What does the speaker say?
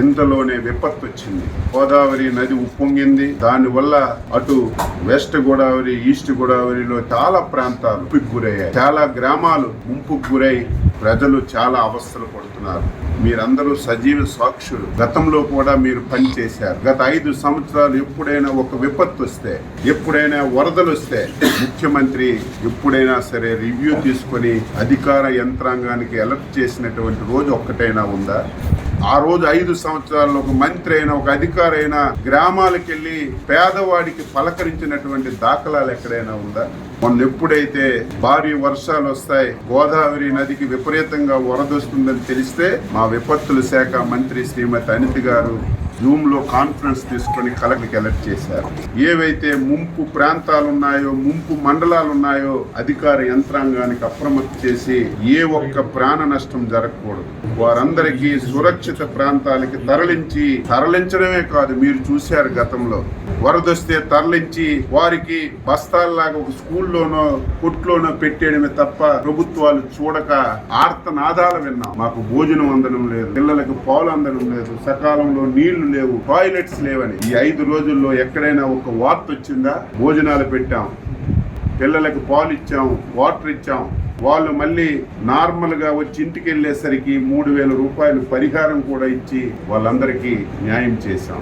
ఇంతలోనే విపత్తు వచ్చింది గోదావరి నది ఉప్పొంగింది. దానివల్ల అటు వెస్ట్ గోదావరి ఈస్ట్ గోదావరిలో చాలా ప్రాంతాలు ముంపుకు గురయ్యాయి. చాలా గ్రామాలు ముంపుకు గురై ప్రజలు చాలా అవస్థలు పడుతున్నారు. మీరందరూ సజీవ సాక్షులు. గతంలో కూడా మీరు పనిచేశారు గత ఐదు సంవత్సరాలు ఎప్పుడైనా ఒక విపత్తు వస్తే ఎప్పుడైనా వరదలు వస్తే ముఖ్యమంత్రి ఎప్పుడైనా సరే రివ్యూ తీసుకొని అధికార యంత్రాంగానికి అలర్ట్ చేసినటువంటి రోజు ఒక్కటైనా ఉందా? ఆ రోజు ఐదు సంవత్సరాల్లో ఒక మంత్రి అయినా ఒక అధికారి అయినా గ్రామాలకు వెళ్ళి పేదవాడికి పలకరించినటువంటి దాఖలాలు ఎక్కడైనా ఉందా? మొన్న ఎప్పుడైతే భారీ వర్షాలు వస్తాయి గోదావరి నదికి విపరీతంగా వరదొస్తుందని తెలిస్తే మా విపత్తుల శాఖ మంత్రి శ్రీమతి అనిత గారు జూమ్లో కాన్ఫరెన్స్ తీసుకొని కలెక్టర్కి అలర్ట్ చేశారు. ఏవైతే ముంపు ప్రాంతాలు ఉన్నాయో ముంపు మండలాలు ఉన్నాయో అధికార యంత్రాంగానికి అప్రమత్తం చేసి ఏ ఒక్క ప్రాణ నష్టం జరగకూడదు. వారందరికీ సురక్షిత ప్రాంతాలకి తరలించి తరలించడమే కాదు మీరు చూశారు గతంలో. వరదొస్తే తరలించి వారికి బస్తాల్లాగా ఒక స్కూల్లోనో కొట్లోనో పెట్టేయడమే తప్ప ప్రభుత్వాలు చూడక ఆర్తనాదాలు విన్నాం. మాకు భోజనం అందడం లేదు పిల్లలకు పాలు అందడం లేదు సకాలంలో నీళ్ళు లేవు టాయిలెట్స్ లేవని. ఈ ఐదు రోజుల్లో ఎక్కడైనా ఒక వార్త వచ్చిందా? భోజనాలు పెట్టాం పిల్లలకు పాలు ఇచ్చాం వాటర్ ఇచ్చాం. వాళ్ళు మళ్ళీ నార్మల్గా వచ్చి ఇంటికి వెళ్ళేసరికి మూడు వేల రూపాయలు పరిహారం కూడా ఇచ్చి వాళ్ళందరికీ న్యాయం చేశాం.